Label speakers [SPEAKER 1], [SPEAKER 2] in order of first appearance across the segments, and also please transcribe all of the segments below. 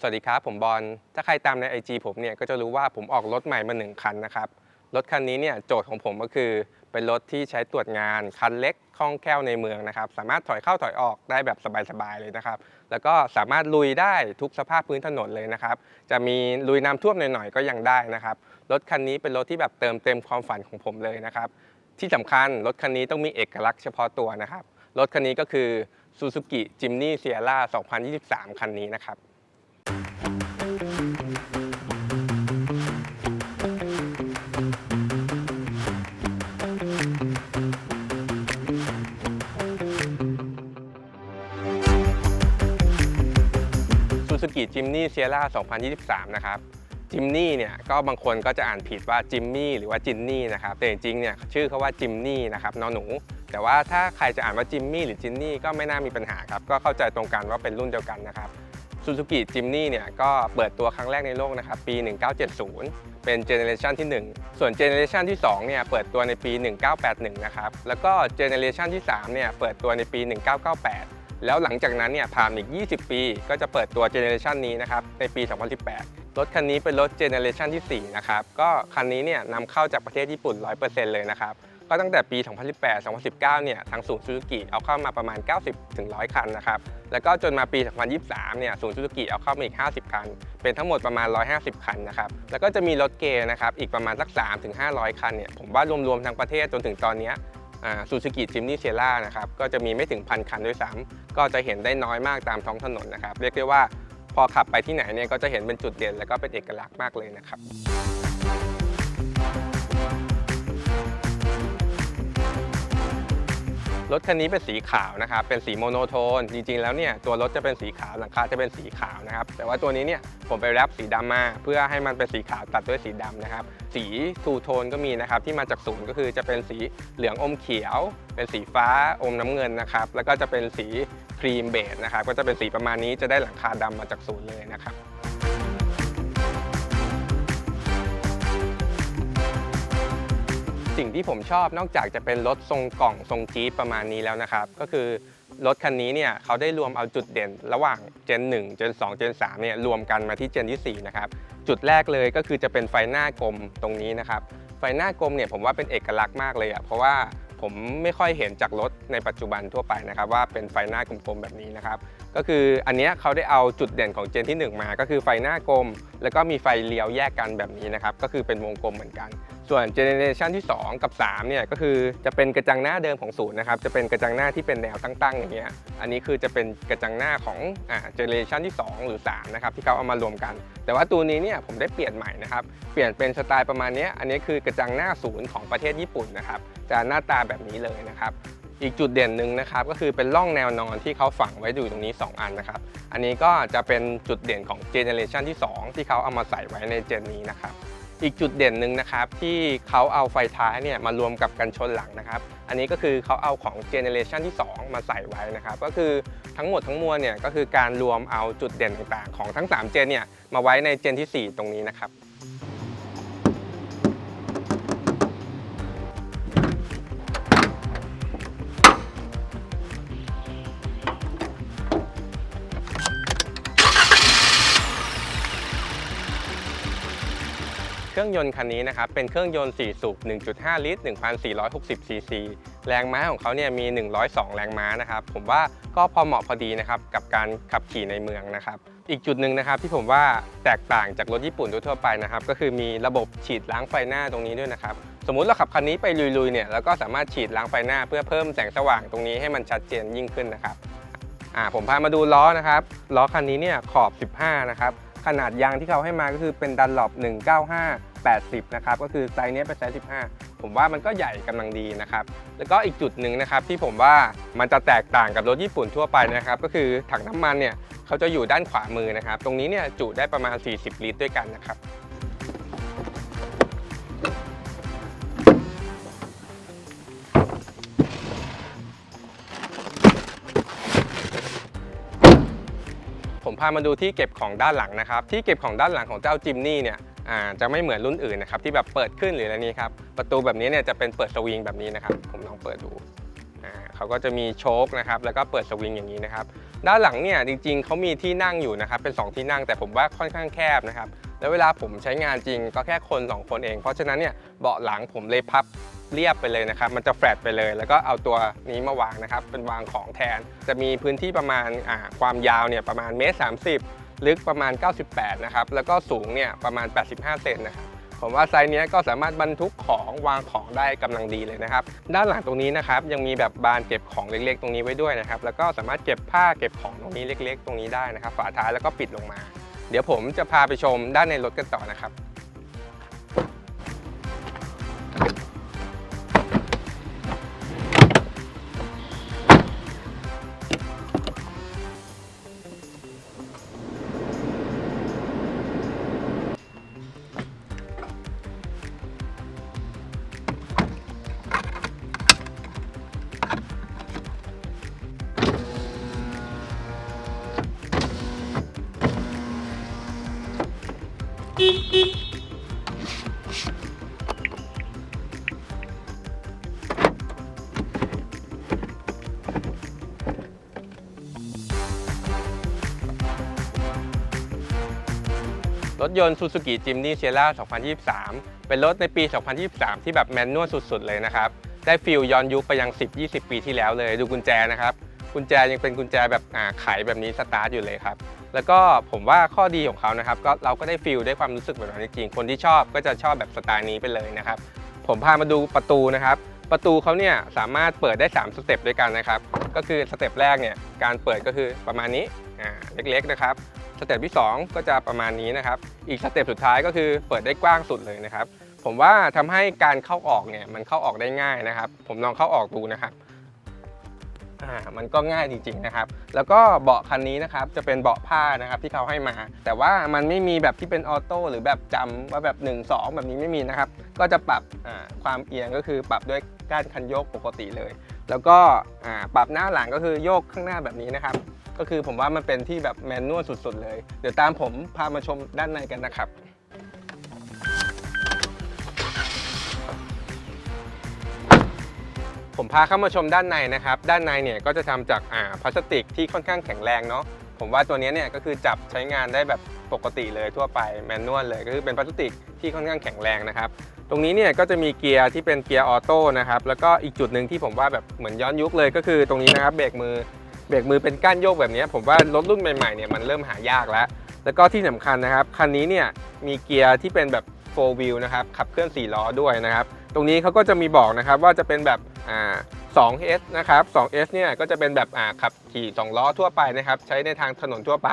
[SPEAKER 1] สวัสดีครับ ผมบอล ถ้าใครตามใน IG ผมเนี่ยก็จะรู้ว่าผมออกรถใหม่มาหนึ่งคันนะครับ รถคันนี้เนี่ยโจทย์ของผมก็คือ เป็นรถที่ใช้ตรวจงาน คันเล็กคล่องแคล่วในเมืองนะครับ สามารถถอยเข้าถอยออกได้แบบสบายๆเลยนะครับ แล้วก็สามารถลุยได้ทุกสภาพพื้นถนนเลยนะครับ จะมีลุยน้ำท่วมหน่อยๆก็ยังได้นะครับ รถคันนี้เป็นรถที่แบบเติมเต็มความฝันของผมเลยนะครับ ที่สำคัญรถคันนี้ต้องมีเอกลักษณ์เฉพาะตัวนะครับ รถคันนี้ก็คือ Suzuki Jimny Sierra 2023 คันนี้นะครับ Suzuki Jimny Sierra 2023 นะครับจิมนี่เนี่ยก็บางคนก็จะอ่านผิดว่าจิมมี่หรือว่าจินนี่นะครับแต่จริงๆเนี่ยชื่อเขาว่าจิมนี่นะครับนอหนู แต่ว่าถ้าใครจะอ่านว่าจิมมี่หรือจินนี่ก็ไม่น่ามีปัญหาครับก็เข้าใจตรงกันว่าเป็นรุ่นเดียวกันนะครับซูซูกิจิมนี่เนี่ยก็เปิดตัวครั้งแรกในโลกนะครับปี 1970 เป็นเจเนเรชันที่ 1 ส่วนเจเนเรชันที่2เนี่ยเปิดตัวในปี 1981 นะครับแล้วก็เจเนเรชันที่3เนี่ยเปิดตัวในปี 1998 แล้วหลังจากนั้นเนี่ยผ่านอีก 20 ปี ก็จะเปิดตัวเจเนเรชันนี้นะครับในปี 2018 รถคันนี้เป็นรถเจเนเรชันที่ 4 นะครับ ก็คันนี้เนี่ยนำเข้าจากประเทศญี่ปุ่น 100%เลยนะครับ ก็ตั้งแต่ปี 2018 2019 เนี่ยทางศูนย์ซูซูกิเอาเข้ามาประมาณ 90-100 คันนะครับ แล้วก็จนมาปี 2023 เนี่ยศูนย์ซูซูกิเอาเข้ามาอีก 50 คัน เป็นทั้งหมดประมาณ 150 คันนะครับ แล้วก็จะมีรถเกย์นะครับอีกประมาณสัก 3-500 คันเนี่ยผมว่ารวมๆทั้งประเทศจนถึงตอนเนี้ ซูซูกิจิมนี่เชล่านะครับก็จะมีไม่ถึงพันคันด้วยซ้ำก็จะเห็นได้น้อยมากตามท้องถนนนะครับ เรียกได้ว่าพอขับไปที่ไหนเนี่ยก็จะเห็นเป็นจุดเด่น แล้วก็เป็นเอกลักษณ์มากเลยนะครับ รถคันนี้เป็นสีขาวนะครับ เป็นสีโมโนโทน จริงๆ แล้วเนี่ยตัวรถจะเป็นสีขาว หลังคาจะเป็นสีขาวนะครับ แต่ว่าตัวนี้เนี่ยผมไปแรปสีดำมา เพื่อให้มันเป็นสีขาวตัดด้วยสีดำนะครับ สีทูโทนก็มีนะครับที่มาจากศูนย์ก็คือจะเป็นสีเหลืองอมเขียว เป็นสีฟ้าอมน้ำเงินนะครับ แล้วก็จะเป็นสีครีมเบจนะครับ ก็จะเป็นสีประมาณนี้จะได้หลังคาดำมาจากศูนย์เลยนะครับ สิ่งที่ผมชอบนอกจากจะเป็นรถทรงกล่องทรงจี๊ปประมาณนี้แล้วนะครับ ก็คือรถคันนี้เนี่ยเขาได้รวมเอาจุดเด่น ระหว่าง Gen 1 Gen 2 Gen 3เนี่ยรวมกันมาที่ Gen ที่4นะครับจุดแรกเลยก็คือจะเป็นไฟหน้ากลมตรงนี้นะครับ ไฟหน้ากลมเนี่ยผมว่าเป็นเอกลักษณ์มากเลยอะ่ะเพราะว่าผมไม่ค่อยเห็นจากรถในปัจจุบันทั่วไปนะครับว่าเป็นไฟหน้ากลมๆแบบนี้นะครับก็คืออันนี้เขาได้เอาจุดเด่นของเจนที่ 1 มา ก็คือไฟหน้ากลม แล้วก็มีไฟเลี้ยวแยกกันแบบนี้นะครับก็คือเป็นวงกลมเหมือนกัน ส่วนเจเนเรชันที่ 2 กับ3เนี่ยก็คือจะเป็นกระจังหน้าเดิมของศูนย์นะครับจะเป็นกระจังหน้าที่เป็นแนวตั้งๆอย่างเงี้ยอันนี้คือจะเป็นกระจังหน้าของอ่าเจเนเรชันที่ 2 หรือ3นะครับที่เขาเอามารวมกัน แต่ว่าตัวนี้เนี่ยผมได้เปลี่ยนใหม่นะครับเปลี่ยนเป็นสไตล์ประมาณนี้อันนี้คือกระจังหน้าศูนย์ของประเทศญี่ปุ่นนะครับจะหน้าตาแบบนี้เลยนะครับอีกจุดเด่นหนึ่งนะครับก็คือเป็นร่องแนวนอนที่เขาฝังไว้อยู่ตรงนี้ 2 อันนะครับ อันนี้ก็จะเป็นจุดเด่นของเจเนเรชันที่ 2 ที่เขาเอามาใส่ไว้ในเจนนี้นะครับ อีกจุดเด่นหนึ่งนะครับที่เขาเอาไฟท้ายเนี่ยมารวมกับกันชนหลังนะครับ อันนี้ก็คือเขาเอาของเจเนเรชันที่ 2 มาใส่ไว้นะครับ ก็คือทั้งหมดทั้งมวลเนี่ยก็คือการรวมเอาจุดเด่นต่างๆ ของทั้ง 3 เจนเนี่ยมาไว้ในเจนที่ 4 ตรงนี้นะครับ เครื่องยนต์คันนี้นะครับเป็นเครื่องยนต์ 4 สูบ 1.5 ลิตร 1,460 ซีซี แรงม้าของเขาเนี่ยมี 102 แรงม้านะครับ ผมว่าก็พอเหมาะพอดีนะครับกับการขับขี่ในเมืองนะครับ อีกจุดหนึ่งนะครับที่ผมว่าแตกต่างจากรถญี่ปุ่นทั่วไปนะครับ ก็คือมีระบบฉีดล้างไฟหน้าตรงนี้ด้วยนะครับ สมมุติเราขับคันนี้ไปลุยๆเนี่ยแล้วก็สามารถฉีดล้างไฟหน้าเพื่อเพิ่มแสงสว่างตรงนี้ให้มันชัดเจนยิ่งขึ้นนะครับอ่าผมพามาดูล้อนะครับล้อคันนี้เนี่ยขอบ 15 นะครับขนาดยางที่เขาให้มาก็คือเป็นดันหลบ195 80 นะครับ ก็คือไซส์นี้เป็นไซส์ 15 ผมว่ามันก็ใหญ่กำลังดีนะครับ แล้วก็อีกจุดหนึ่งนะครับที่ผมว่ามันจะแตกต่างกับรถญี่ปุ่นทั่วไปนะครับ ก็คือถังน้ำมันเนี่ยเขาจะอยู่ด้านขวามือนะครับ ตรงนี้เนี่ยจุได้ประมาณ 40 ลิตรด้วยกันนะครับผมพามาดูที่เก็บของด้านหลังนะครับ ที่เก็บของด้านหลังของเจ้าจิมนี่เนี่ย อ่าจะไม่เหมือนรุ่นอื่นนะครับที่แบบเปิดขึ้นหรืออะไรนี้ครับประตูแบบนี้เนี่ยจะเป็นเปิดสวิงแบบนี้นะครับผมลองเปิดดูอ่าเขาก็จะมีโชคนะครับแล้วก็เปิดสวิงอย่างนี้นะครับด้านหลังเนี่ยจริงๆเขามีที่นั่งอยู่นะครับเป็น 2 ที่นั่งแต่ผมว่าค่อนข้างแคบนะครับแล้วเวลาผมใช้งานจริงก็แค่คน 2 คนเอง เพราะฉะนั้นเนี่ยเบาะหลังผมเลยพับเรียบไปเลยนะครับ มันจะแฟลตไปเลย แล้วก็เอาตัวนี้มาวางนะครับ เป็นวางของแทน จะมีพื้นที่ประมาณอ่าความยาวเนี่ยประมาณเมตร30 ลึกประมาณ 98 นะครับ แล้วก็สูงเนี่ยประมาณ 85 เซนนะครับผมว่าไซส์เนี้ยก็สามารถบรรทุกของวางของได้กำลังดีเลยนะครับ ด้านหลังตรงนี้นะครับยังมีแบบบานเก็บของเล็กๆ ตรงนี้ไว้ด้วยนะครับ แล้วก็สามารถเก็บผ้าเก็บของตรงนี้เล็ก ๆ ตรงนี้ได้นะครับ ฝาท้ายแล้วก็ปิดลงมา เดี๋ยวผมจะพาไปชมด้านในรถกันต่อนะครับ รถยนต์ Suzuki Jimny Sierra 2023 เป็นรถในปี 2023 ที่แบบแมนนวลสุด ๆ เลยนะครับ ได้ฟิลย้อนยุคไปยัง 10-20 ปีที่แล้วเลย ดูกุญแจนะครับ กุญแจยังเป็นกุญแจแบบอ่าไขแบบนี้สตาร์ทอยู่เลยครับ แล้วก็ผมว่าข้อดีของเขานะครับก็เราก็ได้ฟิลได้ความรู้สึกแบบนั้นจริงๆคนที่ชอบก็จะชอบแบบสไตล์นี้ไปเลยนะครับ ผมพามาดูประตูนะครับ ประตูเขาเนี่ยสามารถเปิดได้ 3 สเต็ปด้วยกันนะครับ ก็คือสเต็ปแรกเนี่ยการเปิดก็คือประมาณนี้อ่าเล็กๆนะครับสเต็ปที่ 2 ก็จะประมาณนี้นะครับ อีกสเต็ปสุดท้ายก็คือเปิดได้กว้างสุดเลยนะครับ ผมว่าทำให้การเข้าออกเนี่ยมันเข้าออกได้ง่ายนะครับ ผมลองเข้าออกดูนะครับ อ่ามันก็ง่ายจริงๆนะครับ แล้วก็เบาะคันนี้นะครับจะเป็นเบาะผ้านะครับที่เขาให้มา แต่ว่ามันไม่มีแบบที่เป็นออโต้หรือแบบจำว่าแบบ 1 2 แบบนี้ไม่มีนะครับ ก็จะปรับอ่าความเอียงก็คือปรับด้วยก้านคันโยกปกติเลย แล้วก็อ่าปรับหน้าหลังก็คือโยกข้างหน้าแบบนี้นะครับ ก็คือผมว่ามันเป็นที่แบบแมนนวลสุดๆเลย เดี๋ยวตามผมพามาชมด้านในกันนะครับ ผมพาเข้ามาชมด้านในนะครับ ด้านในเนี่ยก็จะทำจากอ่าพลาสติกที่ค่อนข้างแข็งแรงเนาะผมว่าตัวนี้เนี่ยก็คือจับใช้งานได้แบบปกติเลยทั่วไปแมนนวลเลยก็คือเป็นพลาสติกที่ค่อนข้างแข็งแรงนะครับ ตรงนี้เนี่ยก็จะมีเกียร์ที่เป็นเกียร์ออโต้นะครับแล้วก็อีกจุดหนึ่งที่ผมว่าแบบเหมือนย้อนยุคเลยก็คือตรงนี้นะครับเบรกมือเบรกมือเป็นก้านโยกแบบนี้ผมว่ารถรุ่นใหม่ๆเนี่ยมันเริ่มหายากแล้ว แล้วก็ที่สำคัญนะครับคันนี้เนี่ยมีเกียร์ที่เป็นแบบ4 wheel นะครับขับเคลื่อน4ล้อด้วยนะครับตรงนี้เขาก็จะมีบอกนะครับว่าจะเป็นแบบอ่า 2S นะครับ 2S เนี่ยก็จะเป็นแบบอ่าขับขี่ 2 ล้อทั่วไปนะครับ ใช้ในทางถนนทั่วไป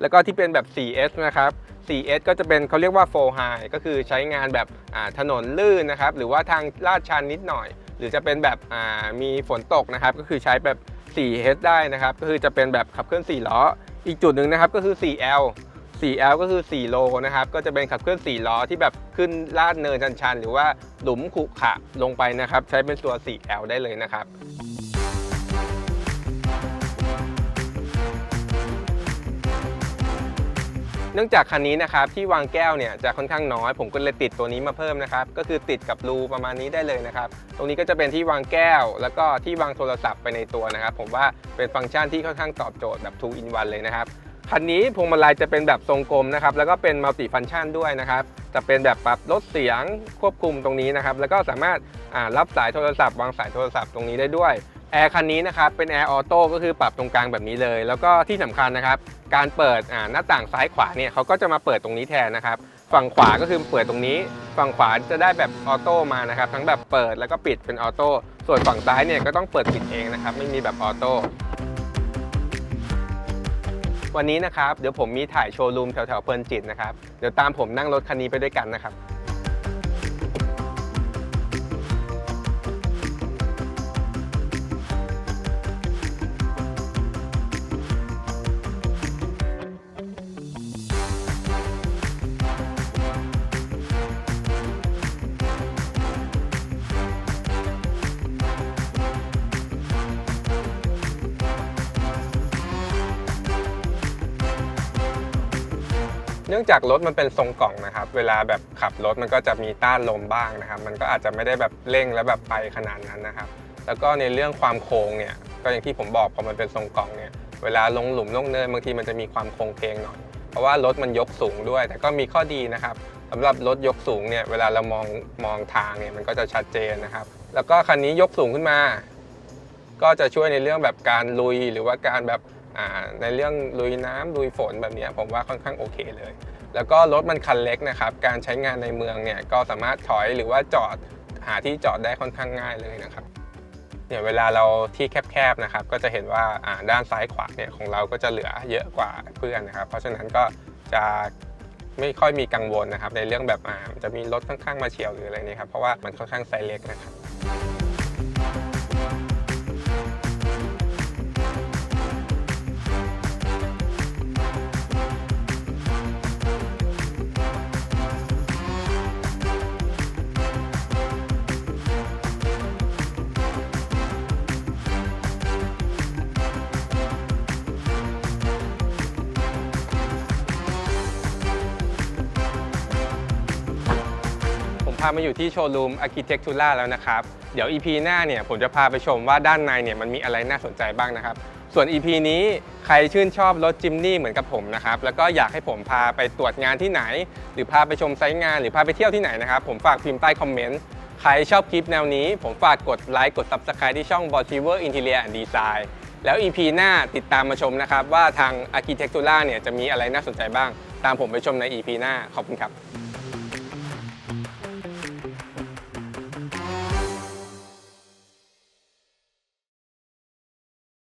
[SPEAKER 1] แล้วก็ที่เป็นแบบ 4S นะครับ 4S ก็จะเป็นเขาเรียกว่า 4 high ก็คือใช้งานแบบอ่าถนนลื่นนะครับ หรือว่าทางลาดชันนิดหน่อย หรือจะเป็นแบบอ่ามีฝนตกนะครับ ก็คือใช้แบบ 4H ได้นะครับ ก็คือจะเป็นแบบขับเคลื่อน 4 ล้อ อีกจุดหนึ่งนะครับก็คือ 4L 4L ก็คือ 4 โลนะครับ ก็จะเป็นขับเคลื่อน 4 ล้อที่แบบขึ้นลาดเนินชันๆ หรือว่าหลุมขุขะลงไปนะครับ ใช้เป็นตัว 4L ได้เลยนะครับเนื่องจากคันนี้นะครับที่วางแก้วเนี่ยจะค่อนข้างน้อย ผมก็เลยติดตัวนี้มาเพิ่มนะครับ ก็คือติดกับรูประมาณนี้ได้เลยนะครับ ตรงนี้ก็จะเป็นที่วางแก้ว แล้วก็ที่วางโทรศัพท์ไปในตัวนะครับ ผมว่าเป็นฟังก์ชันที่ค่อนข้างตอบโจทย์แบบ 2 in 1 เลยนะครับ คันนี้พวงมาลัยจะเป็นแบบทรงกลมนะครับ แล้วก็เป็นมัลติฟังก์ชันด้วยนะครับ จะเป็นแบบปรับลดเสียงควบคุมตรงนี้นะครับ แล้วก็สามารถอ่ารับสายโทรศัพท์วางสายโทรศัพท์ตรงนี้ได้ด้วยแอร์คันนี้นะครับเป็นแอร์ออโต้ก็คือปรับตรงกลางแบบนี้เลย แล้วก็ที่สำคัญนะครับ การเปิดหน้าต่างซ้ายขวาเนี่ยเขาก็จะมาเปิดตรงนี้แทนนะครับ ฝั่งขวาก็คือเปิดตรงนี้ ฝั่งขวาจะได้แบบออโต้มานะครับ ทั้งแบบเปิดแล้วก็ปิดเป็นออโต้ส่วนฝั่งซ้ายเนี่ยก็ต้องเปิดปิดเองนะครับ ไม่มีแบบออโต้ วันนี้นะครับเดี๋ยวผมมีถ่ายโชว์รูมแถวๆเพลินจิตนะครับเดี๋ยวตามผมนั่งรถคันนี้ไปด้วยกันนะครับ เนื่องจากรถมันเป็นทรงกล่องนะครับ เวลาแบบขับรถมันก็จะมีต้านลมบ้างนะครับ มันก็อาจจะไม่ได้แบบเร่งแล้วแบบไปขนาดนั้นนะครับ แล้วก็ในเรื่องความโค้งเนี่ย ก็อย่างที่ผมบอกพอมันเป็นทรงกล่องเนี่ย เวลาลงหลุมลงเนินบางทีมันจะมีความโค้งเพงหน่อย เพราะว่ารถมันยกสูงด้วย แต่ก็มีข้อดีนะครับสำหรับรถยกสูงเนี่ย เวลาเรามองมองทางเนี่ยมันก็จะชัดเจนนะครับ แล้วก็คันนี้ยกสูงขึ้นมา ก็จะช่วยในเรื่องแบบการลุยหรือว่าการแบบ ในเรื่องลุยน้ำลุยฝนแบบนี้ผมว่าค่อนข้างโอเคเลย แล้วก็รถมันคันเล็กนะครับการใช้งานในเมืองเนี่ยก็สามารถถอยหรือว่าจอดหาที่จอดได้ค่อนข้างง่ายเลยนะครับเนี่ยเวลาเราที่แคบๆนะครับก็จะเห็นว่าด้านซ้ายขวาเนี่ยของเราก็จะเหลือเยอะกว่าเพื่อนนะครับ เพราะฉะนั้นก็จะไม่ค่อยมีกังวลนะครับ ในเรื่องแบบจะมีรถข้างๆมาเฉียวหรืออะไรนี่ครับเพราะว่ามันค่อนข้างไซส์เล็กนะครับ พามาอยู่ที่โชว์รูม Architectura แล้วนะครับ เดี๋ยว EP หน้าเนี่ยผมจะพาไปชมว่าด้านในเนี่ยมันมีอะไรน่าสนใจบ้างนะครับ ส่วน EP นี้ใครชื่นชอบรถจิมนี่เหมือนกับผมนะครับ แล้วก็อยากให้ผมพาไปตรวจงานที่ไหน หรือพาไปชมไซต์งาน หรือพาไปเที่ยวที่ไหนนะครับ ผมฝากพิมพ์ใต้คอมเมนต์ใครชอบคลิปแนวนี้ ผมฝากกดไลค์กด Subscribe ที่ช่อง b o t i v e r Interior and Design แล้ว EP หน้าติดตามมาชมนะครับ ว่าทาง Architectura เนี่ยจะมีอะไรน่าสนใจบ้าง ตามผมไปชมใน EP หน้าขอบคุณครับ